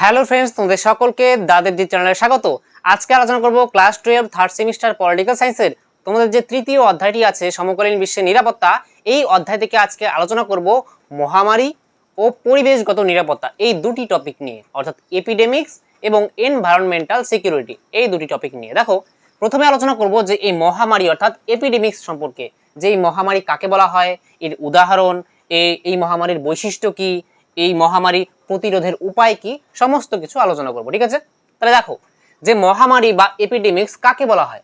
Hello friends, তোমাদের সকলকে দাদের জি চ্যানেলে স্বাগত। আজকে আলোচনা করব class twelve, third semester political সায়েন্সের। তোমাদের যে তৃতীয় অধ্যায়টি আছে, সমকালীন বিশ্বের নিরাপত্তা, এই অধ্যায় থেকে আজকে আলোচনা করব মহামারী ও পরিবেশগত নিরাপত্তা, এই দুটি টপিক নিয়ে, অর্থাৎ এপিডেমিক্স এবং এনভায়রনমেন্টাল সিকিউরিটি এই দুটি টপিক নিয়ে। দেখো, প্রথমে আলোচনা করব যে এই মহামারী, অর্থাৎ এপিডেমিক্স সম্পর্কে, যে এই মহামারী কাকে বলা হয়, এর উদাহরণ এই এই মহামারীর বৈশিষ্ট্য কি, এই মহামারী প্রতিরোধের উপায় কি? সমস্ত কিছু আলোচনা করব, ঠিক আছে? তাহলে দেখো, যে মহামারী বা এপিডেমিক্স কাকে বলা হয়?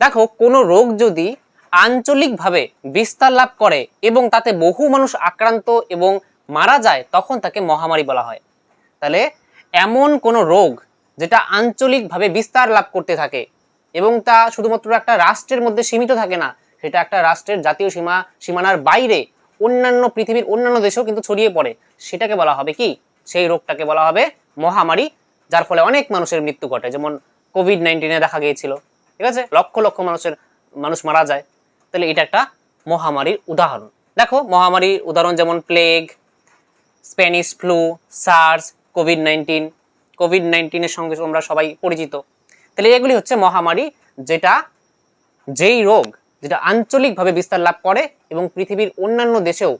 দেখো, কোনো রোগ যদি আঞ্চলিকভাবে বিস্তার লাভ করে এবং তাতে বহু মানুষ আক্রান্ত এবং মারা যায়, তখন তাকে মহামারী বলা হয়। তাহলে এমন কোনো রোগ যেটা আঞ্চলিকভাবে বিস্তার লাভ করতে থাকে এবং তা শুধুমাত্র একটা রাষ্ট্রের মধ্যে সীমিত থাকে না, সেটা একটা রাষ্ট্রের জাতীয় সীমা, সীমানার বাইরে অন্যান্য পৃথিবীর অন্যান্য দেশেও কিন্তু ছড়িয়ে পড়ে। সেটাকে বলা হবে কি? সেই রোগটাকে বলা হবে মহামারী, যার ফলে অনেক মানুষের মৃত্যু ঘটে। যেমন কোভিড নাইন্টিনে দেখা গিয়েছিল, ঠিক আছে? লক্ষ লক্ষ মানুষের, মানুষ মারা যায়। তাহলে এটা একটা মহামারীর উদাহরণ। দেখো, মহামারীর উদাহরণ যেমন plague Spanish flu SARS COVID nineteen COVID নাইন্টিনের সঙ্গে আমরা সবাই পরিচিত। তাহলে এগুলি হচ্ছে মহামারী, যেটা যেই রোগ, যেটা আঞ্চলিকভাবে বিস্তার লাভ করে এবং পৃথিবীর অন্যান্য দেশেও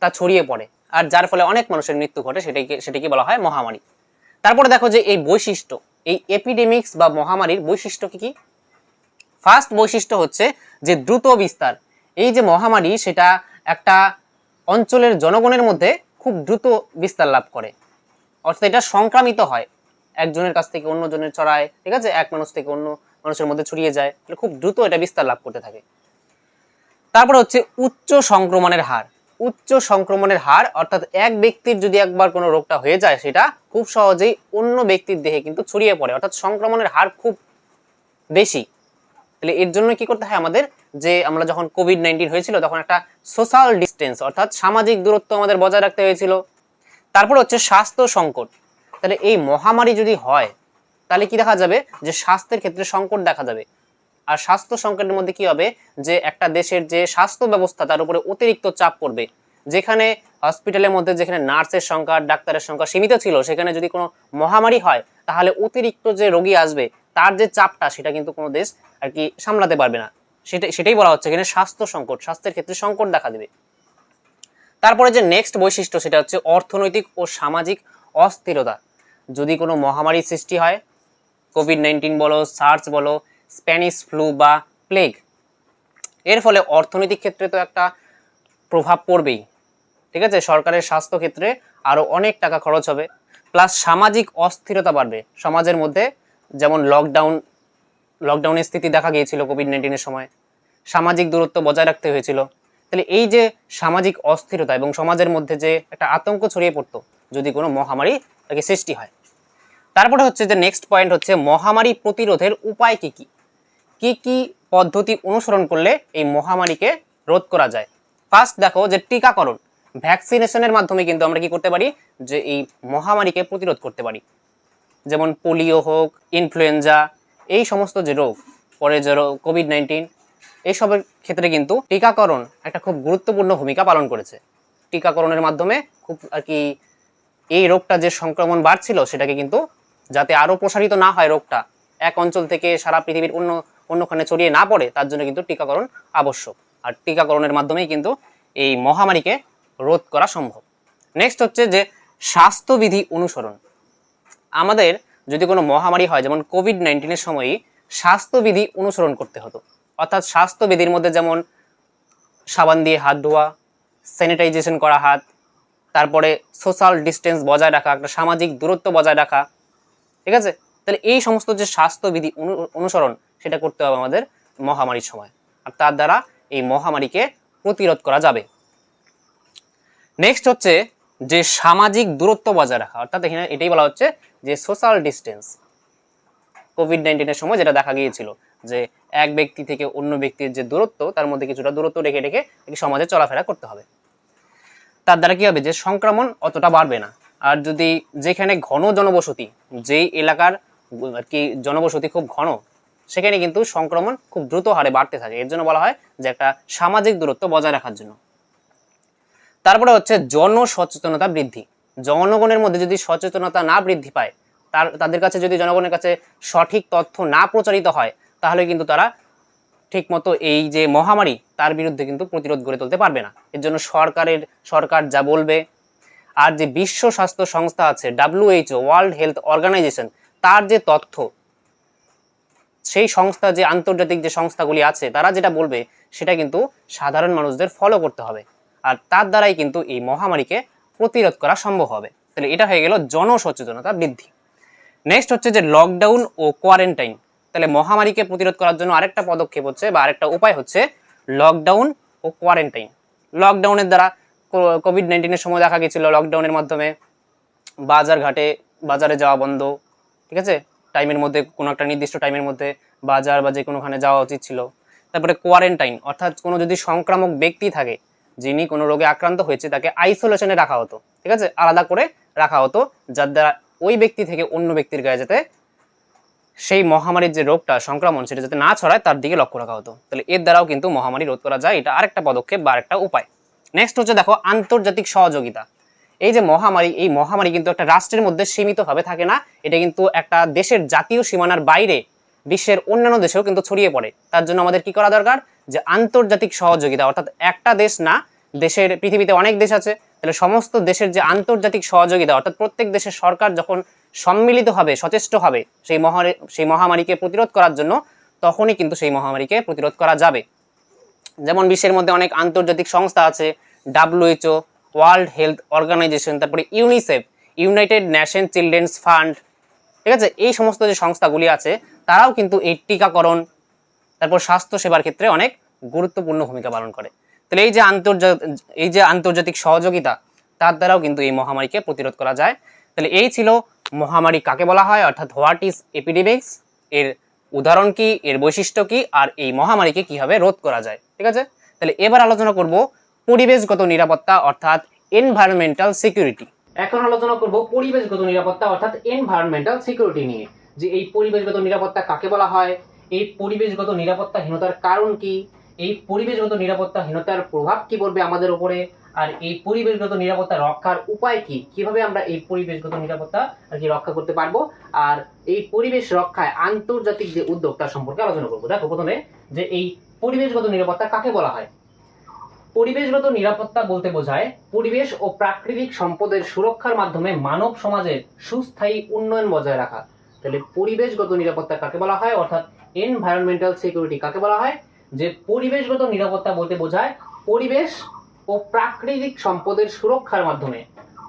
তা ছড়িয়ে পড়ে। আর যার ফলে অনেক মানুষের মৃত্যু ঘটে, সেটাকে সেটাকে বলা হয় মহামারী। তারপরে দেখো যে এই বৈশিষ্ট্য, এই এপিডেমিক্স বা মহামারীর বৈশিষ্ট্য কি কি? ফার্স্ট বৈশিষ্ট্য হচ্ছে যে দ্রুত বিস্তার। এই যে মহামারী, সেটা একটা অঞ্চলের জনগণের মধ্যে খুব দ্রুত বিস্তার লাভ করে। অর্থাৎ এটা সংক্রামিত হয়। একজনের কাছ থেকে অন্যজনের ছড়ায় ঠিক আছে? এক মানুষ থেকে অন্য মানুষের মধ্যে ছড়িয়ে যায়। খুব দ্রুত এটা বিস্তার লাভ করতে থাকে। তারপরে হচ্ছে উচ্চ সংক্রমণের হার। উচ্চ সংক্রমণের হার, অর্থাৎ এক ব্যক্তির যদি একবার কোনো রোগটা হয়ে যায়, সেটা খুব সহজেই অন্য ব্যক্তির দেহে কিন্তু ছড়িয়ে পড়ে। অর্থাৎ সংক্রমণের হার খুব বেশি। তাহলে এর জন্য কি করতে হয় আমাদের? যে আমরা যখন কোভিড নাইন্টিন হয়েছিল, তখন একটা সোশ্যাল ডিস্টেন্স অর্থাৎ সামাজিক দূরত্ব আমাদের বজায় রাখতে হয়েছিল। তারপর হচ্ছে স্বাস্থ্য সংকট। তাহলে এই মহামারী যদি হয়, তাহলে কি দেখা যাবে? যে স্বাস্থ্যের ক্ষেত্রে সংকট দেখা যাবে। আর স্বাস্থ্য সংকটের মধ্যে কি হবে? যে একটা দেশের যে স্বাস্থ্য ব্যবস্থা, তার উপরে অতিরিক্ত চাপ পড়বে। যেখানে হসপিটালের মধ্যে যেখানে নার্সের সংখ্যা, ডাক্তারের সংখ্যা সীমিত ছিল, সেখানে যদি কোনো মহামারী হয়, তাহলে অতিরিক্ত যে রোগী আসবে, তার যে চাপটা, সেটা কিন্তু কোনো দেশ আর কি সামলাতে পারবে না। সেটা, সেটাই বলা হচ্ছে এখানে স্বাস্থ্য সংকট, স্বাস্থ্যের ক্ষেত্রে সংকট দেখা দেবে। তারপরে যে নেক্সট বৈশিষ্ট্য, সেটা হচ্ছে অর্থনৈতিক ও সামাজিক অস্থিরতা। যদি কোনো মহামারী সৃষ্টি হয় কোভিড নাইন্টিন বলো সার্স বলো স্প্যানিশ ফ্লু বা প্লেগ। এর ফলে অর্থনৈতিক ক্ষেত্রে তো একটা প্রভাব পড়বেই, ঠিক আছে? সরকারের স্বাস্থ্য ক্ষেত্রে আরও অনেক টাকা খরচ হবে, প্লাস সামাজিক অস্থিরতা বাড়বে। সমাজের মধ্যে যেমন লকডাউন, লকডাউনের স্থিতি দেখা গিয়েছিল কোভিড নাইন্টিনের সময়, সামাজিক দূরত্ব বজায় রাখতে হয়েছিল। তাহলে এই যে সামাজিক অস্থিরতা এবং সমাজের মধ্যে যে একটা আতঙ্ক ছড়িয়ে পড়তো, যদি কোনো মহামারী তাকে সৃষ্টি হয়। তারপরে হচ্ছে যে নেক্সট পয়েন্ট হচ্ছে মহামারী প্রতিরোধের উপায় কী কি? কি কি পদ্ধতি অনুসরণ করলে এই মহামারীকে রোধ করা যায়? ফার্স্ট দেখো যে টিকাকরণ। ভ্যাকসিনেশনের মাধ্যমে কিন্তু আমরা কি করতে পারি? যে এই মহামারীকে প্রতিরোধ করতে পারি। যেমন পোলিও হোক ইনফ্লুয়েঞ্জা এই সমস্ত যে রোগ, পরে যে কোভিড নাইন্টিন এইসবের ক্ষেত্রে কিন্তু টিকাকরণ একটা খুব গুরুত্বপূর্ণ ভূমিকা পালন করেছে। টিকাকরণের মাধ্যমে খুব আর কি এই রোগটা যে সংক্রমণ বাড়ছিল, সেটাকে কিন্তু যাতে আরও প্রসারিত না হয় রোগটা, এক অঞ্চল থেকে সারা পৃথিবীর অন্য অন্যখানে ছড়িয়ে না পড়ে, তার জন্য কিন্তু টিকাকরণ আবশ্যক। আর টিকাকরণের মাধ্যমেই কিন্তু এই মহামারীকে রোধ করা সম্ভব। নেক্সট হচ্ছে যে স্বাস্থ্যবিধি অনুসরণ। আমাদের যদি কোনো মহামারী হয়, যেমন কোভিড নাইন্টিনের সময়ই স্বাস্থ্যবিধি অনুসরণ করতে হতো। অর্থাৎ স্বাস্থ্যবিধির মধ্যে যেমন সাবান দিয়ে হাত ধোয়া স্যানিটাইজেশন করা হাত, তারপরে সোশ্যাল ডিস্টেন্স বজায় রাখা, একটা সামাজিক দূরত্ব বজায় রাখা, ঠিক আছে? তাহলে এই সমস্ত যে স্বাস্থ্যবিধি অনু- অনুসরণ সেটা করতে হবে আমাদের মহামারীর সময়। আর তার দ্বারা এই মহামারীকে প্রতিরোধ করা যাবে। নেক্সট হচ্ছে যে সামাজিক দূরত্ব বজায় রাখা। অর্থাৎ এখানে এটাই বলা হচ্ছে যে সোশ্যাল ডিস্টেন্স কোভিড নাইন্টিনের সময় যেটা দেখা গিয়েছিল যে এক ব্যক্তি থেকে অন্য ব্যক্তির যে দূরত্ব, তার মধ্যে কিছুটা দূরত্ব রেখে রেখে সমাজে চলাফেরা করতে হবে। তার দ্বারা কি হবে? যে সংক্রমণ অতটা বাড়বে না। আর যদি যেখানে ঘন জনবসতি, যেই এলাকার আর কি জনবসতি খুব ঘন, সেখানে কিন্তু সংক্রমণ খুব দ্রুত হারে বাড়তে থাকে। এর জন্য বলা হয় যে একটা সামাজিক দূরত্ব বজায় রাখার জন্য। তারপরে হচ্ছে জনসচেতনতা বৃদ্ধি। জনগণের মধ্যে যদি সচেতনতা না বৃদ্ধি পায়, তার, তাদের কাছে যদি জনগণের কাছে সঠিক তথ্য না প্রচারিত হয়, তাহলে কিন্তু তারা ঠিকমতো এই যে মহামারী, তার বিরুদ্ধে কিন্তু প্রতিরোধ গড়ে তুলতে পারবে না। এর জন্য সরকারের, সরকার যা বলবে, আর যে বিশ্ব স্বাস্থ্য সংস্থা আছে ডাব্লিউএইচও ওয়ার্ল্ড হেলথ অর্গানাইজেশন তার যে তথ্য, সেই সংস্থা যে আন্তর্জাতিক যে সংস্থাগুলি আছে, তারা যেটা বলবে, সেটা কিন্তু সাধারণ মানুষদের ফলো করতে হবে। আর তার দ্বারাই কিন্তু এই মহামারীকে প্রতিরোধ করা সম্ভব হবে। তাহলে এটা হয়ে গেল জনসচেতনতা বৃদ্ধি। নেক্সট হচ্ছে যে লকডাউন ও কোয়ারেন্টাইন তাহলে মহামারীকে প্রতিরোধ করার জন্য আরেকটা পদক্ষেপ হচ্ছে, বা আরেকটা উপায় হচ্ছে লকডাউন ও কোয়ারেন্টাইন লকডাউনের দ্বারা কোভিড নাইন্টিনের সময় দেখা গেছিল লকডাউনের মাধ্যমে। বাজার ঘাটে বাজারে যাওয়া বন্ধ। ঠিক আছে? টাইমের মধ্যে, কোনো একটা নির্দিষ্ট টাইমের মধ্যে বাজার বা যে কোনোখানে যাওয়া উচিত ছিল। তারপরে কোয়ারেন্টাইন অর্থাৎ কোনো যদি সংক্রামক ব্যক্তি থাকে, যিনি কোনো রোগে আক্রান্ত হয়েছে, তাকে আইসোলেশনে রাখা হতো। ঠিক আছে? আলাদা করে রাখা হতো, যার দ্বারা ওই ব্যক্তি থেকে অন্য ব্যক্তির গায়ে যাতে সেই মহামারীর যে রোগটা, সংক্রমণ, সেটা যাতে না ছড়ায়, তার দিকে লক্ষ্য রাখা হতো। তাহলে এর দ্বারাও কিন্তু মহামারী রোধ করা যায়। এটা আরেকটা পদক্ষেপ বা আরেকটা উপায়। নেক্সট হচ্ছে, দেখো, আন্তর্জাতিক সহযোগিতা। এই যে মহামারী, এই মহামারী কিন্তু একটা রাষ্ট্রের মধ্যে সীমিতভাবে থাকে না। এটা কিন্তু একটা দেশের জাতীয় সীমানার বাইরে বিশ্বের অন্যান্য দেশেও কিন্তু ছড়িয়ে পড়ে। তার জন্য আমাদের কি করা দরকার? যে আন্তর্জাতিক সহযোগিতা, অর্থাৎ একটা দেশ না, দেশের পৃথিবীতে অনেক দেশ আছে। তাহলে সমস্ত দেশের যে আন্তর্জাতিক সহযোগিতা, অর্থাৎ প্রত্যেক দেশের সরকার যখন সম্মিলিত হবে, সচেষ্ট হবে সেই মহামারী সেই মহামারীকে প্রতিরোধ করার জন্য, তখনই কিন্তু সেই মহামারীকে প্রতিরোধ করা যাবে। যেমন বিশ্বের মধ্যে অনেক আন্তর্জাতিক সংস্থা আছে, W H O world health organization, তারপরে UNICEF, United Nation Children's Fund, ঠিক আছে? এই সমস্ত যে সংস্থাগুলি আছে, তারাও কিন্তু এই টিকাকরণ, তারপর স্বাস্থ্য সেবার ক্ষেত্রে অনেক গুরুত্বপূর্ণ ভূমিকা পালন করে। তাহলে এই যে আন্তর্জাতিক এই যে আন্তর্জাতিক সহযোগিতা, তার দ্বারাও কিন্তু এই মহামারীকে প্রতিরোধ করা যায়। তাহলে এই ছিল মহামারী কাকে বলা হয়, অর্থাৎ হোয়াট ইজ এপিডেমিক্স, এর উদাহরণ কি, এর বৈশিষ্ট্য কি, আর এই মহামারীকে কীভাবে রোধ করা যায়, ঠিক আছে? তাহলে এবার আলোচনা করব পরিবেশগত নিরাপত্তা, অর্থাৎ এনভায়রনমেন্টাল সিকিউরিটি এখন আলোচনা করব পরিবেশগত নিরাপত্তা, অর্থাৎ এনভায়রনমেন্টাল সিকিউরিটি নিয়ে। যে এই পরিবেশগত নিরাপত্তা কাকে বলা হয়? এই পরিবেশগত নিরাপত্তাহীনতার কারণ কি? এই পরিবেশগত নিরাপত্তাহীনতার প্রভাব কি পড়বে আমাদের উপরে? আর এই পরিবেশগত নিরাপত্তা রক্ষার উপায় কি? কীভাবে আমরা এই পরিবেশগত নিরাপত্তা আর কি রক্ষা করতে পারব? আর এই পরিবেশ রক্ষায় আন্তর্জাতিক যে উদ্যোগ তার সম্পর্কে আলোচনা করব। দেখো প্রথমে যে এই পরিবেশগত নিরাপত্তা কাকে বলা হয়? পরিবেশগত নিরাপত্তা বলতে বোঝায় পরিবেশ ও প্রাকৃতিক সম্পদের সুরক্ষার মাধ্যমে মানব সমাজের সুস্থায়ী উন্নয়ন বজায় রাখা। তাহলে পরিবেশগত নিরাপত্তা কাকে বলা হয়? অর্থাৎ এনভায়রনমেন্টাল সিকিউরিটি কাকে বলা হয়? যে পরিবেশগত নিরাপত্তা বলতে বোঝায় পরিবেশ ও প্রাকৃতিক সম্পদের সুরক্ষার মাধ্যমে।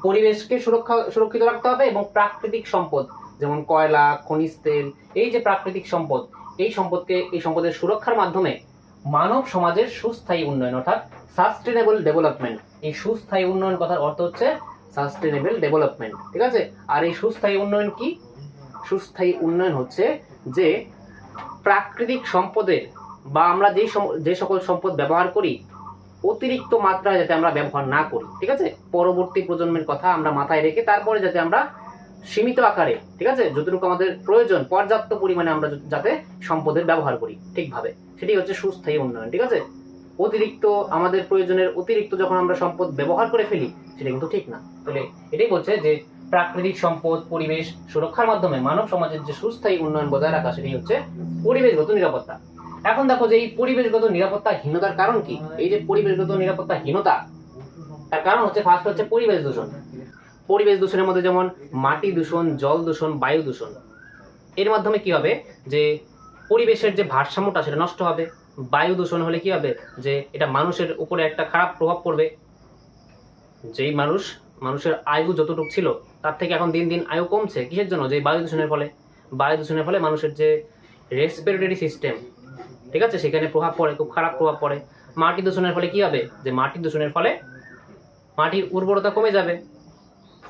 পরিবেশকে সুরক্ষা, সুরক্ষিত রাখতে হবে এবং প্রাকৃতিক সম্পদ, যেমন কয়লা, খনিজ তেল, এই যে প্রাকৃতিক সম্পদ, এই সম্পদকে, এই সম্পদের সুরক্ষার মাধ্যমে মানব সমাজের সুস্থায়ী উন্নয়ন, অর্থাৎ সাস্টেনেবল ডেভেলপমেন্ট এই সুস্থায়ী উন্নয়ন কথার অর্থ হচ্ছে সাস্টেনেবল ডেভেলপমেন্ট ঠিক আছে? আর এই সুস্থায়ী উন্নয়ন কি? সুস্থায়ী উন্নয়ন হচ্ছে যে প্রাকৃতিক সম্পদের বা আমরা সম- যে সকল সম্পদ ব্যবহার করি, অতিরিক্ত মাত্রায় যাতে আমরা ব্যবহার না করি, ঠিক আছে? পরবর্তী প্রজন্মের কথা আমরা মাথায় রেখে তারপরে যাতে আমরা সীমিত আকারে, ঠিক আছে? যতটুকু আমাদের প্রয়োজন, পর্যাপ্ত পরিমাণে আমরা যাতে সম্পদের ব্যবহার করি, ঠিকভাবে। সেটি হচ্ছে সুস্থায়ী উন্নয়ন, ঠিক আছে? অতিরিক্ত আমাদের প্রয়োজনের অতিরিক্ত যখন আমরা সম্পদ ব্যবহার করে ফেলি, সেটা কিন্তু ঠিক না। তাহলে এটাই বলছে যে প্রাকৃতিক সম্পদ, পরিবেশ সুরক্ষার মাধ্যমে মানব সমাজের যে সুস্থায়ী উন্নয়ন বজায় রাখা, সেটি হচ্ছে পরিবেশগত নিরাপত্তা। এখন দেখো যে এই পরিবেশগত নিরাপত্তাহীনতার কারণ কি? এই যে পরিবেশগত নিরাপত্তাহীনতা, তার কারণ হচ্ছে ফার্স্ট হচ্ছে পরিবেশ দূষণ। পরিবেশ দূষণের মধ্যে যেমন মাটি দূষণ, জল দূষণ, বায়ু দূষণ, এর মাধ্যমে কি হবে? যে পরিবেশের যে ভারসাম্যটা সেটা নষ্ট হবে। বায়ু দূষণ হলে কি হবে? যে এটা মানুষের উপরে একটা খারাপ প্রভাব পড়বে। যেই মানুষ, মানুষের আয়ু যতটুকু ছিল, তার থেকে এখন দিন দিন আয়ু কমছে। কিসের জন্য? যে বায়ু দূষণের ফলে। বায়ু দূষণের ফলে মানুষের যে রেসপিরেটরি সিস্টেম ঠিক আছে? সেখানে প্রভাব পড়ে, খুব খারাপ প্রভাব পড়ে। মাটি দূষণের ফলে কি হবে? যে মাটি দূষণের ফলে মাটির উর্বরতা কমে যাবে।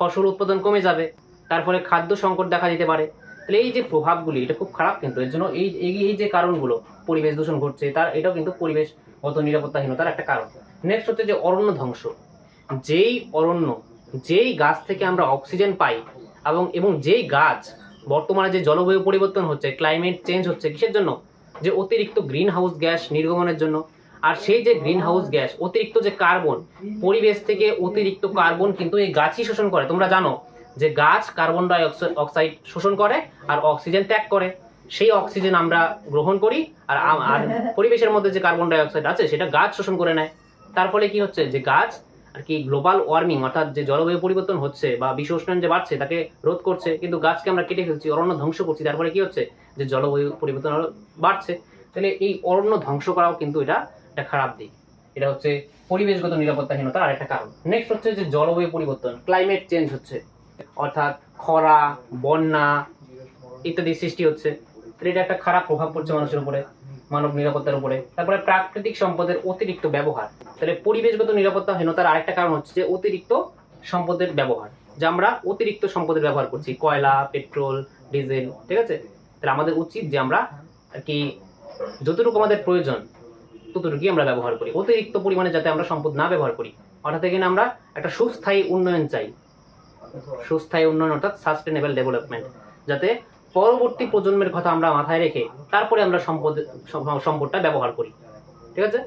ফসল উৎপাদন কমে যাবে, তার ফলে খাদ্য সংকট দেখা দিতে পারে। তাহলে এই যে প্রভাবগুলি, এটা খুব খারাপ কিন্তু, এর জন্য এই, এই- যে কারণগুলো, পরিবেশ দূষণ ঘটছে, তার, এটাও কিন্তু পরিবেশগত নিরাপত্তাহীনতার একটা কারণ। নেক্সট হচ্ছে যে অরণ্য ধ্বংস। যেই অরণ্য, যেই গাছ থেকে আমরা অক্সিজেন পাই, এবং এবং যেই গাছ বর্তমানে যে জলবায়ু পরিবর্তন হচ্ছে ক্লাইমেট চেঞ্জ হচ্ছে, কিসের জন্য? যে অতিরিক্ত গ্রিন হাউস গ্যাস নির্গমনের জন্য। আর সেই যে গ্রিন হাউস গ্যাস অতিরিক্ত যে কার্বন পরিবেশ থেকে অতিরিক্ত কার্বন কিন্তু এই গাছই শোষণ করে। তোমরা জানো যে গাছ কার্বন ডাই অক্সাইড শোষণ করে আর অক্সিজেন ত্যাগ করে। সেই অক্সিজেন আমরা গ্রহণ করি আর আর পরিবেশের মধ্যে যে কার্বন ডাই অক্সাইড আছে, সেটা গাছ শোষণ করে নেয়। তার ফলে কি হচ্ছে যে গাছ আর কি গ্লোবাল ওয়ার্মিং অর্থাৎ যে জলবায়ু পরিবর্তন হচ্ছে বা বিশ্ব উষ্ণায়ন যে বাড়ছে, তাকে রোধ করছে, কিন্তু গাছকে আমরা কেটে ফেলছি, অরণ্য ধ্বংস করছি। তার ফলে কি হচ্ছে যে জলবায়ু পরিবর্তন বাড়ছে। তাহলে এই অরণ্য ধ্বংস করাও কিন্তু এটা একটা খারাপ দিক। এটা হচ্ছে পরিবেশগত নিরাপত্তাহীনতার আরেকটা কারণ। নেক্সট হচ্ছে যে জলবায়ু পরিবর্তন ক্লাইমেট চেঞ্জ হচ্ছে। অর্থাৎ খরা, বন্যা ইত্যাদি সৃষ্টি হচ্ছে। এটা একটা খারাপ প্রভাব পড়ছে মানুষের উপরে, মানব নিরাপত্তার উপরে। তারপরে প্রাকৃতিক সম্পদের অতিরিক্ত ব্যবহার। তাহলে পরিবেশগত নিরাপত্তাহীনতার আরেকটা কারণ হচ্ছে যে অতিরিক্ত সম্পদের ব্যবহার, যে আমরা অতিরিক্ত সম্পদের ব্যবহার করছি। কয়লা, পেট্রোল, ডিজেল, ঠিক আছে? তাহলে আমাদের উচিত যে আমরা আর কি যতটুকু আমাদের প্রয়োজন ততটুকুই আমরা ব্যবহার করি। অতিরিক্ত পরিমাণে যাতে আমরা সম্পদ না ব্যবহার করি। অর্থাৎ এখানে আমরা একটা সুস্থায়ী উন্নয়ন চাই। সুস্থায়ী উন্নয়ন অর্থাৎ সাস্টেনেবল ডেভেলপমেন্ট যাতে পরবর্তী প্রজন্মের কথা আমরা মাথায় রেখে তারপরে আমরা সম্পদ, সম্পদটা ব্যবহার করি। ঠিক আছে?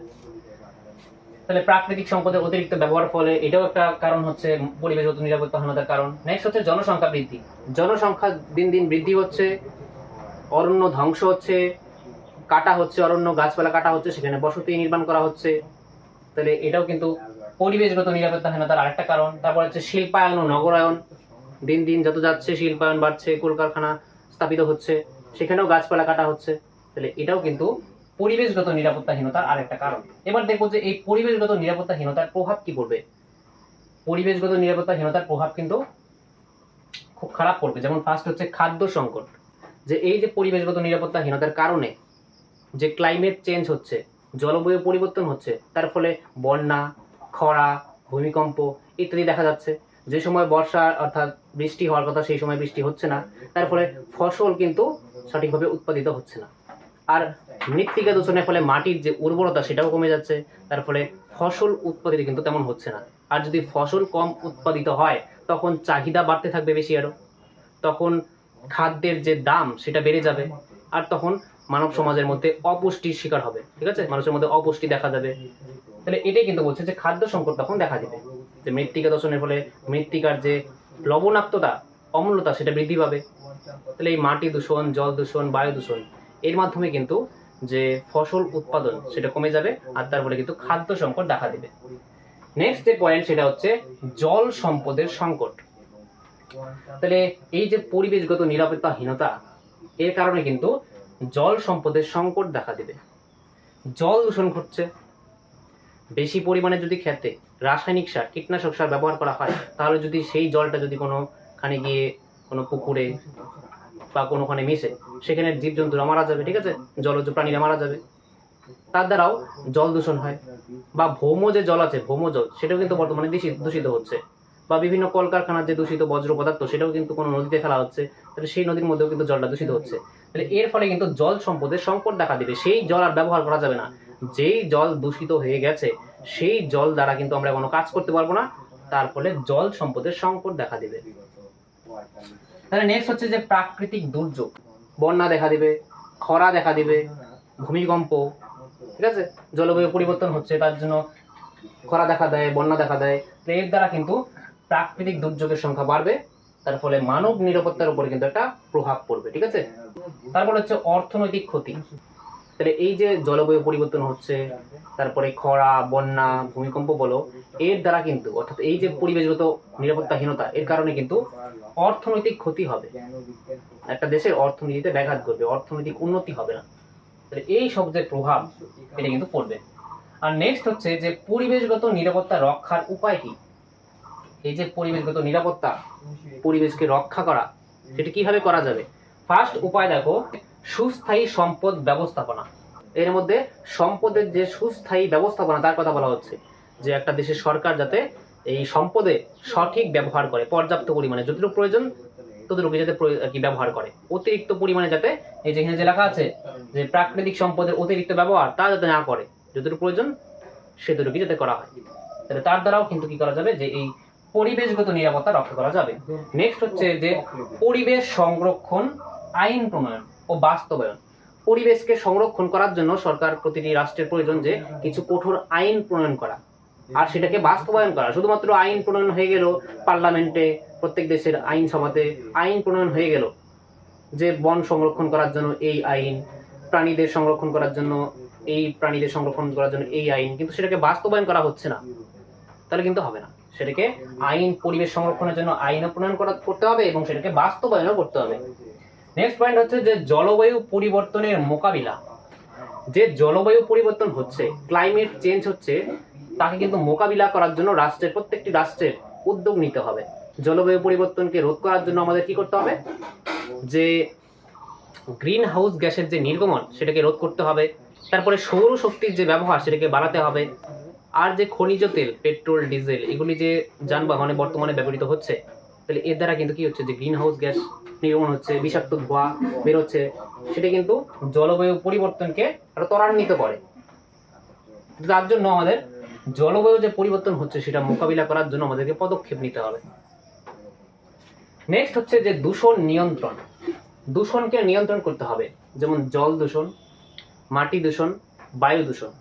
তাহলে প্রাকৃতিক সম্পদের অতিরিক্ত ব্যবহার ফলে এটাও একটা কারণ হচ্ছে, পরিবেশ পরিবেশগত নিরাপত্তাহীনতার কারণ। নেক্সট হচ্ছে জনসংখ্যা বৃদ্ধি। জনসংখ্যা দিন দিন বৃদ্ধি হচ্ছে, অরণ্য ধ্বংস হচ্ছে কাটা হচ্ছে, অরণ্য গাছপালা কাটা হচ্ছে, সেখানে বসতি নির্মাণ করা হচ্ছে। তাহলে এটাও কিন্তু পরিবেশগত নিরাপত্তাহীনতার আরেকটা কারণ। তারপর হচ্ছে শিল্পায়ন ও নগরায়ন। দিন দিন যত যাচ্ছে, শিল্পায়ন বাড়ছে, কলকারখানা স্থাপিত হচ্ছে, সেখানেও গাছপালা কাটা হচ্ছে। তাহলে এটাও কিন্তু পরিবেশগত নিরাপত্তাহীনতার আরেকটা কারণ। এবার দেখব যে এই পরিবেশগত নিরাপত্তাহীনতার প্রভাব কি পড়বে। পরিবেশগত নিরাপত্তাহীনতার প্রভাব কিন্তু খুব খারাপ পড়বে। যেমন ফার্স্ট হচ্ছে খাদ্য সংকট। যে এই যে পরিবেশগত নিরাপত্তাহীনতার কারণে যে ক্লাইমেট চেঞ্জ হচ্ছে, জলবায়ু পরিবর্তন হচ্ছে, তার ফলে বন্যা, খরা, ভূমিকম্প ইত্যাদি দেখা যাচ্ছে। যে সময় বর্ষা অর্থাৎ বৃষ্টি হওয়ার কথা, সেই সময় বৃষ্টি হচ্ছে না, তার ফলে ফসল কিন্তু সঠিকভাবে উৎপাদিত হচ্ছে না। আর মৃত্তিকা দূষণের ফলে মাটির যে উর্বরতা, সেটাও কমে যাচ্ছে, তার ফলে ফসল উৎপাদিত কিন্তু তেমন হচ্ছে না। আর যদি ফসল কম উৎপাদিত হয়, তখন চাহিদা বাড়তে থাকবে বেশি আরও। তখন খাদ্যের যে দাম, সেটা বেড়ে যাবে। আর তখন মানব সমাজের মধ্যে অপুষ্টির শিকার হবে, ঠিক আছে? মানুষের মধ্যে অপুষ্টি দেখা যাবে। তাহলে এটাই কিন্তু বলছে যে খাদ্য সংকট তখন দেখা দিবে। যে মৃত্তিকা দূষণের ফলে মৃত্তিকার যে লবণাক্ততা অম্লতা সেটা বৃদ্ধি পাবে। তাহলে এই মাটি দূষণ, জল দূষণ, বায়ু দূষণ, এর মাধ্যমে কিন্তু যে ফসল উৎপাদন, সেটা কমে যাবে, আর তারপরে কিন্তু খাদ্য সংকট দেখা দেবে। নেক্সট যে পয়েন্ট সেটা হচ্ছে জল সম্পদের সংকট। তাহলে এই যে পরিবেশগত নিরাপত্তাহীনতা, এর কারণে কিন্তু জল সম্পদের সংকট দেখা দিবে। জল দূষণ ঘটছে। বেশি পরিমাণে যদি খেতে রাসায়নিক সার, কীটনাশক সার ব্যবহার করা হয়, তাহলে যদি সেই জলটা যদি কোনোখানে গিয়ে কোনো পুকুরে বা কোনোখানে মিশে, সেখানে জীবজন্তুরা মারা যাবে, ঠিক আছে? জলজ প্রাণীরা মারা যাবে। তার দ্বারাও জল দূষণ হয়। বা ভৌম যে জল আছে, ভৌম জল, সেটাও কিন্তু বর্তমানে দূষিত দূষিত হচ্ছে। বা বিভিন্ন কলকারখানার যে দূষিত বজ্র পদার্থ, সেটাও কিন্তু কোনো নদীতে ফেলা হচ্ছে। তাহলে সেই নদীর মধ্যেও কিন্তু জলটা দূষিত হচ্ছে। তাহলে এর ফলে কিন্তু জল সম্পদের সংকট দেখা দিবে। সেই জল আর ব্যবহার করা যাবে না। যেই জল দূষিত হয়ে গেছে, সেই জল দ্বারা কিন্তু আমরা কোনো কাজ করতে পারব না। তার ফলে জল সম্পদের সংকট দেখা দিবে। তাহলে নেক্সট হচ্ছে যে প্রাকৃতিক দুর্যোগ। বন্যা দেখা দিবে, খরা দেখা দিবে, ভূমিকম্প, ঠিক আছে? জলবায়ু পরিবর্তন হচ্ছে, তার জন্য খরা দেখা দেয়, বন্যা দেখা দেয়। তো এর দ্বারা কিন্তু প্রাকৃতিক দুর্যোগের সংখ্যা বাড়বে, তার ফলে মানব নিরাপত্তার উপরে কিন্তু একটা প্রভাব পড়বে, ঠিক আছে? তারপর হচ্ছে অর্থনৈতিক ক্ষতি। তাহলে এই যে জলবায়ু পরিবর্তন হচ্ছে, তারপরে খরা, বন্যা, ভূমিকম্প বলো, এর দ্বারা কিন্তু, অর্থাৎ এই যে পরিবেশগত নিরাপত্তাহীনতা, এর কারণে কিন্তু অর্থনৈতিক ক্ষতি হবে। একটা দেশের অর্থনীতিতে ব্যাঘাত ঘটবে, অর্থনৈতিক উন্নতি হবে না। তাহলে এই সব যে প্রভাব, এটা কিন্তু পড়বে। আর নেক্সট হচ্ছে যে পরিবেশগত নিরাপত্তা রক্ষার উপায় কি? এই যে পরিবেশগত নিরাপত্তা, পরিবেশকে রক্ষা করা, সেটা কীভাবে করা যাবে? ফার্স্ট উপায় দেখো, সুস্থায়ী সম্পদ ব্যবস্থাপনা। এর মধ্যে সম্পদের যে সুস্থায়ী ব্যবস্থাপনা, তার কথা বলা হচ্ছে। যে একটা দেশের সরকার যাতে এই সম্পদে সঠিক ব্যবহার করে, পর্যাপ্ত পরিমাণে, যতটুকু প্রয়োজন ততটুকু যাতে কি ব্যবহার করে। অতিরিক্ত পরিমাণে যাতে, এই যেখানে যে লেখা আছে, যে প্রাকৃতিক সম্পদের অতিরিক্ত ব্যবহার, তা যাতে না করে, যতটুকু প্রয়োজন সেতটুকু যাতে করা হয়। তাহলে তার দ্বারাও কিন্তু কি করা যাবে যে এই পরিবেশগত নিরাপত্তা রক্ষা করা যাবে। নেক্সট হচ্ছে যে পরিবেশ সংরক্ষণ, আইন প্রণয়ন ও বাস্তবায়ন। পরিবেশকে সংরক্ষণ করার জন্য সরকার প্রতিটি রাষ্ট্রের প্রয়োজন যে কিছু কঠোর আইন প্রণয়ন করা আর সেটাকে বাস্তবায়ন করা। শুধুমাত্র আইন প্রণয়ন হয়ে গেল পার্লামেন্টে, প্রত্যেক দেশের আইন সভাতে আইন প্রণয়ন হয়ে গেল যে বন সংরক্ষণ করার জন্য এই আইন, প্রাণীদের সংরক্ষণ করার জন্য এই প্রাণীদের সংরক্ষণ করার জন্য এই আইন, কিন্তু সেটাকে বাস্তবায়ন করা হচ্ছে না। তাহলে কিন্তু হবে না। সেটাকে আইন পরিবেশ সংরক্ষণের জন্য আইনও প্রণয়ন করা করতে হবে এবং সেটাকে বাস্তবায়নও করতে হবে। নেক্সট পয়েন্ট হচ্ছে যে জলবায়ু পরিবর্তনের মোকাবিলা। যে জলবায়ু পরিবর্তন হচ্ছে ক্লাইমেট চেঞ্জ হচ্ছে, তাকে কিন্তু মোকাবিলা করার জন্য রাষ্ট্রের, প্রত্যেকটি রাষ্ট্রের উদ্যোগ নিতে হবে। জলবায়ু পরিবর্তনকে রোধ করার জন্য আমাদের কি করতে হবে? যে গ্রিন হাউস গ্যাসের যে নির্গমন, সেটাকে রোধ করতে হবে। তারপরে সৌরশক্তির যে ব্যবহার, সেটাকে বাড়াতে হবে। আর যে খনিজ তেল, পেট্রোল, ডিজেল, এগুলি যে যানবাহনে বর্তমানে ব্যবহৃত হচ্ছে, তাহলে এর দ্বারা কিন্তু কি হচ্ছে? যে গ্রিন হাউস গ্যাস নির্গমন হচ্ছে, বিষাক্ত ধোঁয়া বেরোচ্ছে সেটা কিন্তু জলবায়ু পরিবর্তনকে আরও ত্বরান্বিত করে। তার জন্য আমাদের জলবায়ু যে পরিবর্তন হচ্ছে, সেটা মোকাবিলা করার জন্য আমাদেরকে পদক্ষেপ নিতে হবে। নেক্সট হচ্ছে যে দূষণ নিয়ন্ত্রণ। দূষণকে নিয়ন্ত্রণ করতে হবে, যেমন জল দূষণ, মাটি দূষণ, বায়ু দূষণ।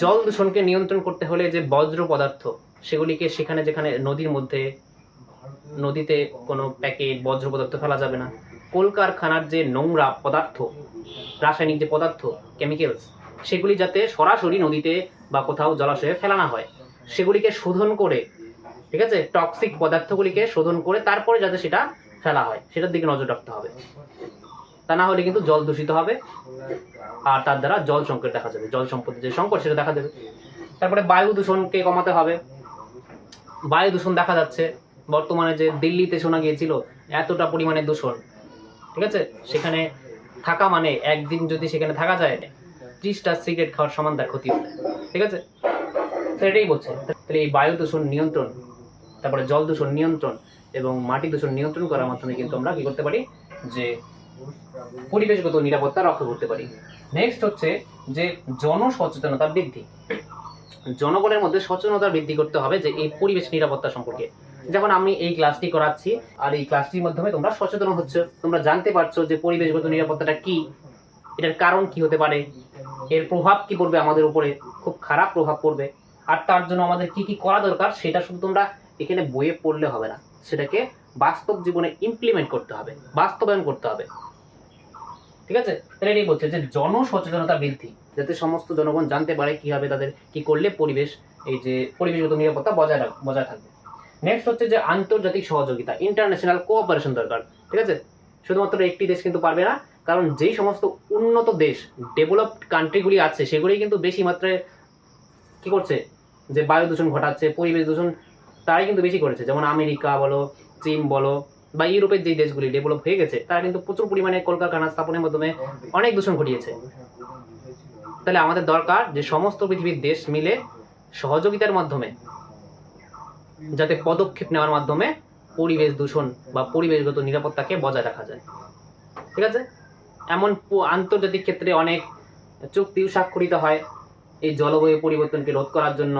জল দূষণকে নিয়ন্ত্রণ করতে হলে যে বজ্র পদার্থ, সেগুলিকে সেখানে যেখানে নদীর মধ্যে, নদীতে কোনো প্যাকেট, বজ্র পদার্থ ফেলা যাবে না। কলকারখানার যে নোংরা পদার্থ, রাসায়নিক যে পদার্থ কেমিক্যালস সেগুলি যাতে সরাসরি নদীতে বা কোথাও জলাশয়ে ফেলানো হয়, সেগুলিকে শোধন করে, ঠিক আছে? টক্সিক পদার্থগুলিকে শোধন করে তারপরে যাতে সেটা ফেলা হয়, সেটার দিকে নজর রাখতে হবে। তা না হলে কিন্তু জল দূষিত হবে। আর তার দ্বারা জল সংকট দেখা যাবে। জল সম্পদের যে সংকট, সেটা দেখা দেবে। তারপরে বায়ু দূষণকে কমাতে হবে। বায়ু দূষণ দেখা যাচ্ছে। বর্তমানে যে দিল্লিতে শোনা গিয়েছিল, এতটা পরিমাণে দূষণ। ঠিক আছে? সেখানে থাকা মানে একদিন যদি সেখানে থাকা যায়, ত্রিশটা সিগারেট খাওয়ার সমান তার ক্ষতি হতে ঠিক আছে? তো এটাই বলছে। তাহলে এই বায়ু দূষণ নিয়ন্ত্রণ, তারপরে জল দূষণ নিয়ন্ত্রণ এবং মাটি দূষণ নিয়ন্ত্রণ করার মাধ্যমে কিন্তু আমরা কি করতে পারি? যে পরিবেশগত নিরাপত্তা রক্ষা করতে পারি। নেক্সট হচ্ছে যে জনসচেতনতা বৃদ্ধি। জনগণের মধ্যে সচেতনতা বৃদ্ধি করতে হবে যে এই পরিবেশ নিরাপত্তা সম্পর্কে। যেমন আমি এই ক্লাসটি করাচ্ছি, আর এই ক্লাসটির মাধ্যমে তোমরা সচেতন হচ্ছে, তোমরা জানতে পারছ যে পরিবেশগত নিরাপত্তাটা কি, এটার কারণ কি হতে পারে, এর প্রভাব কি পড়বে আমাদের উপরে, খুব খারাপ প্রভাব পড়বে, আর তার জন্য আমাদের কি কি করা দরকার সেটা শুধু তোমরা এখানে বইয়ে পড়লে হবে না, সেটাকে বাস্তব জীবনে ইমপ্লিমেন্ট করতে হবে, বাস্তবায়ন করতে হবে। ঠিক আছে? তাহলে এটাই বলছে যে জনসচেতনতা বৃদ্ধি, যাতে সমস্ত জনগণ জানতে পারে কীভাবে তাদের, কি করলে পরিবেশ, এই যে পরিবেশগত নিরাপত্তা বজায় রাখ- বজায় থাকবে। নেক্সট হচ্ছে যে আন্তর্জাতিক সহযোগিতা ইন্টারন্যাশনাল কোঅপারেশন দরকার, ঠিক আছে? শুধুমাত্র একটি দেশ কিন্তু পারবে না, কারণ যেই সমস্ত উন্নত দেশ ডেভেলপড কান্ট্রিগুলি আছে সেগুলি কিন্তু বেশি মাত্রায় কি করছে? যে বায়ু দূষণ ঘটাচ্ছে, পরিবেশ দূষণ তারাই কিন্তু বেশি করেছে। যেমন আমেরিকা বলো, চীন বলো বা ইউরোপের যে দেশগুলি ডেভেলপ হয়ে গেছে, তারা কিন্তু প্রচুর পরিমাণে কলকারখানা স্থাপনের মাধ্যমে অনেক দূষণ ঘটিয়েছে। তাহলে আমাদের দরকার যে সমস্ত পৃথিবীর দেশ মিলে সহযোগিতার মাধ্যমে, যাতে পদক্ষেপ নেওয়ার মাধ্যমে পরিবেশ দূষণ বা পরিবেশগত নিরাপত্তাকে বজায় রাখা যায়। ঠিক আছে? এমন আন্তর্জাতিক ক্ষেত্রে অনেক চুক্তিও স্বাক্ষরিত হয় এই জলবায়ু পরিবর্তনকে রোধ করার জন্য,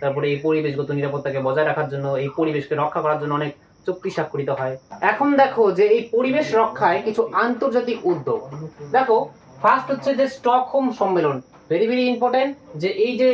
তারপরে এই পরিবেশগত নিরাপত্তাকে বজায় রাখার জন্য, এই পরিবেশকে রক্ষা করার জন্য অনেক চুক্তি স্বাক্ষরিত হয়। এখন দেখো যে এই পরিবেশ রক্ষায় কিছু আন্তর্জাতিক উদ্যোগ। দেখো ফার্স্ট হচ্ছে যে স্টকহোম সম্মেলন। ভেরি ভেরি ইম্পর্টেন্ট যে এই যে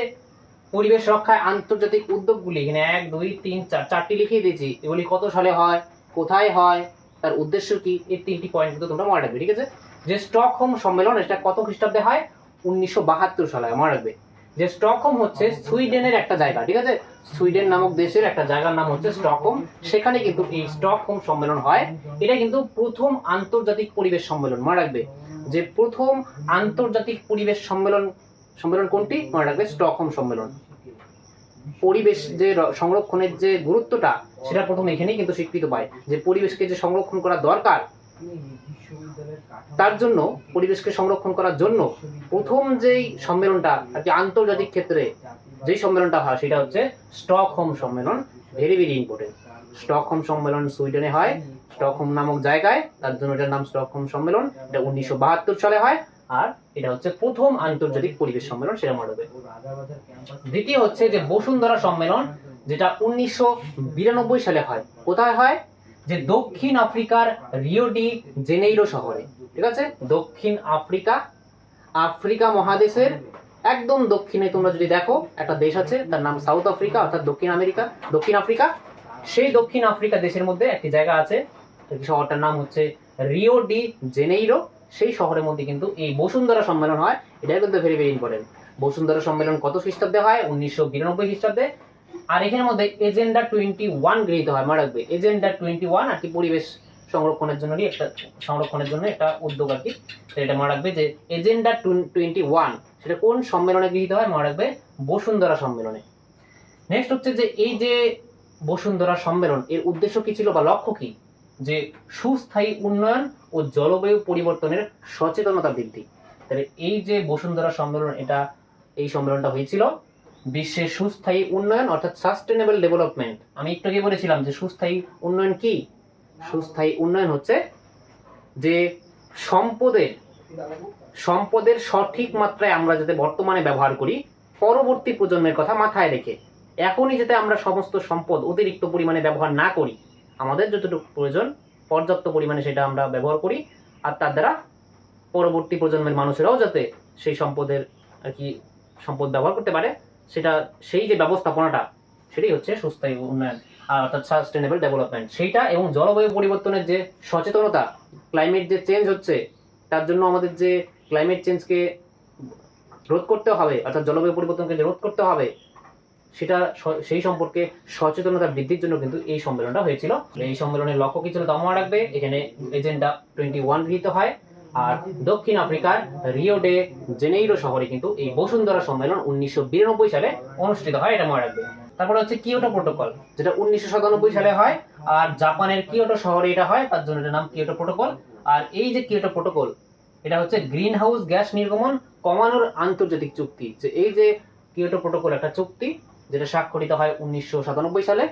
পরিবেশ রক্ষায় আন্তর্জাতিক উদ্যোগগুলি, এখানে এক, দুই, তিন, চার, চারটি লিখিয়ে দিয়েছি। এগুলি কত সালে হয়, কোথায় হয়, তার উদ্দেশ্য কি, এই তিনটি পয়েন্ট কিন্তু তোমরা মনে রাখবে, ঠিক আছে? যে স্টকহোম সম্মেলন, এটা কত খ্রিস্টাব্দে হয়? উনিশশো বাহাত্তর সালে মনে রাখবে। যে স্টকহোম হচ্ছে সুইডেনের একটা জায়গা ঠিক আছে? সুইডেন নামক দেশের একটা জায়গার নাম হচ্ছে স্টকহোম। সেখানে কিন্তু এই স্টকহোম সম্মেলন হয়। এটা কিন্তু প্রথম আন্তর্জাতিক পরিবেশ সম্মেলন মনে রাখবে। যে প্রথম আন্তর্জাতিক পরিবেশ সম্মেলন সম্মেলন কোনটি? মনে রাখবে স্টকহোম সম্মেলন। পরিবেশ যে সংরক্ষণের যে গুরুত্বটা সেটা প্রথম এখানেই কিন্তু স্বীকৃত পায়। যে পরিবেশকে যে সংরক্ষণ করা দরকার তার জন্য পরিবেশকে সংরক্ষণ করার জন্য প্রথম যেই সম্মেলনটা আর কি আন্তর্জাতিক ক্ষেত্রে যেই সম্মেলনটা হয় সেটা হচ্ছে স্টকহোম সম্মেলন ভেরি ভেরি ইম্পর্টেন্ট স্টকহোম সম্মেলন সুইডেনে হয়, স্টকহোম নামক জায়গায়, তার জন্য এটার নাম স্টকহোম সম্মেলন, এটা উনিশশো বাহাত্তর সালে হয়, আর এটা হচ্ছে প্রথম আন্তর্জাতিক পরিবেশ সম্মেলন মনে রাখবে দ্বিতীয় হচ্ছে যে বসুন্ধরা সম্মেলন, যেটা উনিশশো বিরানব্বই সালে হয়। কোথায় হয়? যে দক্ষিণ আফ্রিকার রিও ডি জেনেইরো শহরে, ঠিক আছে? দক্ষিণ আফ্রিকা আফ্রিকা মহাদেশের একদম দক্ষিণে তোমরা যদি দেখো, একটা দেশ আছে, তার নাম সাউথ আফ্রিকা, অর্থাৎ দক্ষিণ আমেরিকা, দক্ষিণ আফ্রিকা। সেই দক্ষিণ আফ্রিকা দেশের মধ্যে একটি জায়গা আছে শহরটার নাম হচ্ছে রিও ডি জেনেইরো। সেই শহরের মধ্যে কিন্তু এই বসুন্ধরা সম্মেলন হয় এটা কিন্তু ভেরি ভেরি ইম্পর্টেন্ট বসুন্ধরা সম্মেলন কত খ্রিস্টাব্দে হয়? উনিশশো বিরানব্বই খ্রিস্টাব্দে। আর এখানের মধ্যে এজেন্ডা টোয়েন্টি ওয়ান গৃহীত হয়, মনে রাখবে। এজেন্ডা টোয়েন্টি ওয়ান আর কি পরিবেশ সংরক্ষণের জন্য একটা, সংরক্ষণের জন্য একটা উদ্যোগ আর কি। এটা মনে রাখবে যে এজেন্ডা টোয়েন্টি ওয়ান সেটা কোন সম্মেলনে গৃহীত হয়, মনে রাখবে বসুন্ধরা সম্মেলনে। নেক্সট হচ্ছে যে এই যে বসুন্ধরা সম্মেলন, এর উদ্দেশ্য কি ছিল বা লক্ষ্য কি? যে সুস্থায়ী উন্নয়ন ও জলবায়ু পরিবর্তনের সচেতনতা বৃদ্ধি। তাহলে এই যে বসুন্ধরা সম্মেলন, এটা, এই সম্মেলনটা হয়েছিল বিশ্বের সুস্থায়ী উন্নয়ন, অর্থাৎ সাস্টেনেবল ডেভেলপমেন্ট আমি একটু আগে বলেছিলাম যে সুস্থায়ী উন্নয়ন কি? সুস্থায়ী উন্নয়ন হচ্ছে যে সম্পদের সম্পদের সঠিক মাত্রায় আমরা যাতে বর্তমানে ব্যবহার করি, পরবর্তী প্রজন্মের কথা মাথায় রেখে। এখনই যাতে আমরা সমস্ত সম্পদ অতিরিক্ত পরিমাণে ব্যবহার না করি, আমাদের যতটুকু প্রয়োজন, পর্যাপ্ত পরিমাণে সেটা আমরা ব্যবহার করি, আর তার দ্বারা পরবর্তী প্রজন্মের মানুষেরাও যাতে সেই সম্পদের আর কি সম্পদ ব্যবহার করতে পারে। সেটা, সেই যে ব্যবস্থাপনাটা, সেটাই হচ্ছে সুস্থায়ী উন্নয়ন অর্থাৎ সাস্টেনেবল ডেভেলপমেন্ট সেইটা এবং জলবায়ু পরিবর্তনের যে সচেতনতা ক্লাইমেট যে চেঞ্জ হচ্ছে, তার জন্য আমাদের যে ক্লাইমেট চেঞ্জকে রোধ করতে হবে, অর্থাৎ জলবায়ু পরিবর্তনকে রোধ করতে হবে, সেটা সেই সম্পর্কে সচেতনতা বৃদ্ধির জন্য কিন্তু এই সম্মেলনটা হয়েছিল। এই সম্মেলনের লক্ষ্য কি ছিল তা মনে রাখবে? এখানে এজেন্ডা টোয়েন্টি ওয়ান গৃহীত হয়। আর দক্ষিণ আফ্রিকার রিও ডে জেনেইরো শহরে কিন্তু এই বসুন্ধরা সম্মেলন উনিশশো বিরানব্বই সালে অনুষ্ঠিত হয়, এটা মনে রাখবে। তারপরে হচ্ছে কিয়োটো প্রোটোকল, যেটা উনিশশো সাতানব্বই সালে হয়, আর জাপানের কিয়োটো শহরে এটা হয়, তার জন্য এটার নাম কিয়োটো প্রোটোকল। আর এই যে কিয়োটো প্রোটোকল, এটা হচ্ছে গ্রিন হাউস গ্যাস নির্গমন কমানোর আন্তর্জাতিক চুক্তি। যে এই যে কিয়োটো প্রোটোকল একটা চুক্তি, যেটা স্বাক্ষরিত হয় উনিশশো সাতানব্বই সালে,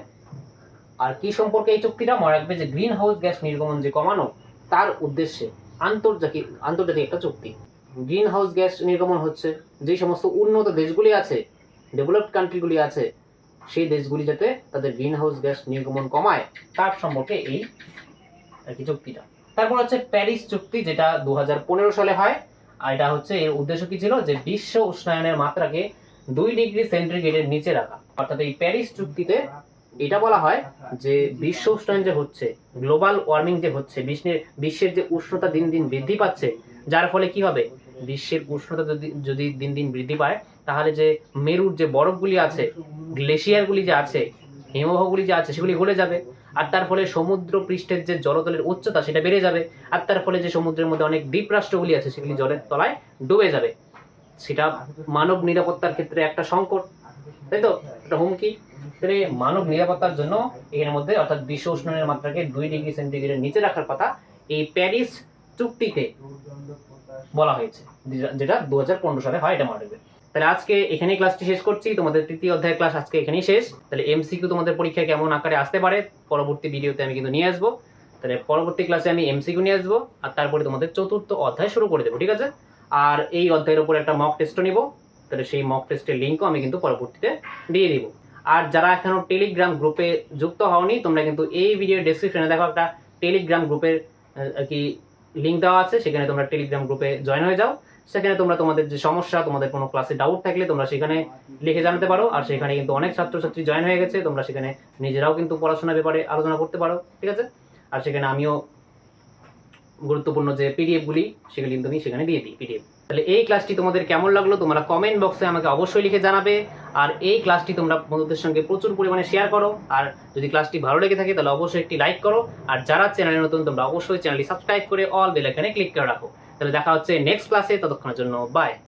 আর কি সম্পর্কে এই চুক্তিটা মনে রাখবে যে গ্রিন হাউস গ্যাস নির্গমন যে কমানো, তার উদ্দেশ্যে আন্তর্জাতিক আন্তর্জাতিক একটা চুক্তি। গ্রিন হাউস গ্যাস নির্গমন হচ্ছে। যে সমস্ত উন্নত দেশগুলি আছে, ডেভেলপড কান্ট্রিগুলি আছে, সেই দেশগুলি যাতে তাদের গ্রিন হাউস গ্যাস নির্গমন কমায়, তার সম্পর্কে এই আর কি চুক্তিটা। তারপর হচ্ছে প্যারিস চুক্তি, যেটা দু হাজার পনেরো সালে হয়। আর এটা হচ্ছে এর উদ্দেশ্য কি ছিল? যে বিশ্ব উষ্ণায়নের মাত্রাকে দুই ডিগ্রি সেন্টিগ্রেডের নিচে রাখা। অর্থাৎ এই প্যারিস চুক্তিতে এটা বলা হয় যে বিশ্ব উষ্ণায়ন যে হচ্ছে গ্লোবাল ওয়ার্মিং যে হচ্ছে, বিশ্বের বিশ্বের যে উষ্ণতা দিন দিন বৃদ্ধি পাচ্ছে, যার ফলে কি হবে? বিশ্বের উষ্ণতা যদি যদি দিন দিন বৃদ্ধি পায়, তাহলে যে মেরুর যে বরফগুলি আছে, গ্লেশিয়ারগুলি যে আছে, হিমবাহগুলি যে আছে, সেগুলি গলে যাবে। আর তার ফলে সমুদ্র পৃষ্ঠের যে জলতলের উচ্চতা, সেটা বেড়ে যাবে। আর তার ফলে যে সমুদ্রের মধ্যে অনেক দ্বীপ রাষ্ট্রগুলি আছে, সেগুলি জলের তলায় ডুবে যাবে। সেটা মানব নিরাপত্তার ক্ষেত্রে একটা সংকট, তাই তো? একটা হুমকি। তাহলে মানব নিরাপত্তার জন্য এর মধ্যে অর্থাৎ বিশ্ব উষ্ণায়নের মাত্রাকে দুই ডিগ্রি সেন্টিগ্রেডের নিচে রাখার কথা এই প্যারিস চুক্তিতে বলা হয়েছে, যেটা- দু হাজার পনেরো সালে হয় এটা মনে তাহলে আজকে এখানেই ক্লাসটি শেষ করছি, তোমাদের তৃতীয় অধ্যায় ক্লাস আজকে এখানেই শেষ। তাহলে এমসিকিউ তোমাদের পরীক্ষায় কেমন আকারে আসতে পারে, পরবর্তী ভিডিওতে আমি কিন্তু নিয়ে আসব। তাহলে পরবর্তী ক্লাসে আমি এমসিকিউ নিয়ে আসব, আর তারপরে তোমাদের চতুর্থ অধ্যায় শুরু করে দেবো, ঠিক আছে? আর এই অধ্যায়ের উপর একটা মক টেস্টও নিব। তাহলে সেই মক টেস্টের লিঙ্কও আমি কিন্তু পরবর্তীতে দিয়ে দিব। আর যারা এখনও টেলিগ্রাম গ্রুপে যুক্ত হওনি, তোমরা কিন্তু এই ভিডিও ডেসক্রিপশনে দেখো একটা টেলিগ্রাম গ্রুপের আর কি লিঙ্ক দেওয়া আছে, সেখানে তোমরা টেলিগ্রাম গ্রুপে জয়েন হয়ে যাও। সেখানে তোমরা তোমাদের যে সমস্যা, তোমাদের কোনো ক্লাসে ডাউট থাকলে তোমরা সেখানে লিখে জানাতে পারো। আর সেখানে কিন্তু অনেক ছাত্রছাত্রী জয়েন হয়ে গেছে, তোমরা সেখানে নিজেরাও কিন্তু পড়াশোনার ব্যাপারে আলোচনা করতে পারো, ঠিক আছে? আর সেখানে আমিও গুরুত্বপূর্ণ যে পিডিএফগুলি সেগুলি কিন্তু আমি সেখানে দিয়ে দিই পিডিএফ তাহলে এই ক্লাসটি তোমাদের কেমন লাগল তোমরা কমেন্ট বক্সে আমাকে অবশ্যই লিখে জানাবে। আর এই ক্লাসটি তোমরা বন্ধুদের সঙ্গে প্রচুর পরিমাণে শেয়ার করো। আর যদি ক্লাসটি ভালো লেগে থাকে তাহলে অবশ্যই একটি লাইক করো। আর যারা চ্যানেলে নতুন, তোমরা অবশ্যই চ্যানেলটি সাবস্ক্রাইব করে অল বেল ক্লিক করে রাখো। তাহলে দেখা হচ্ছে নেক্সট ক্লাসে ততক্ষণের জন্য বাই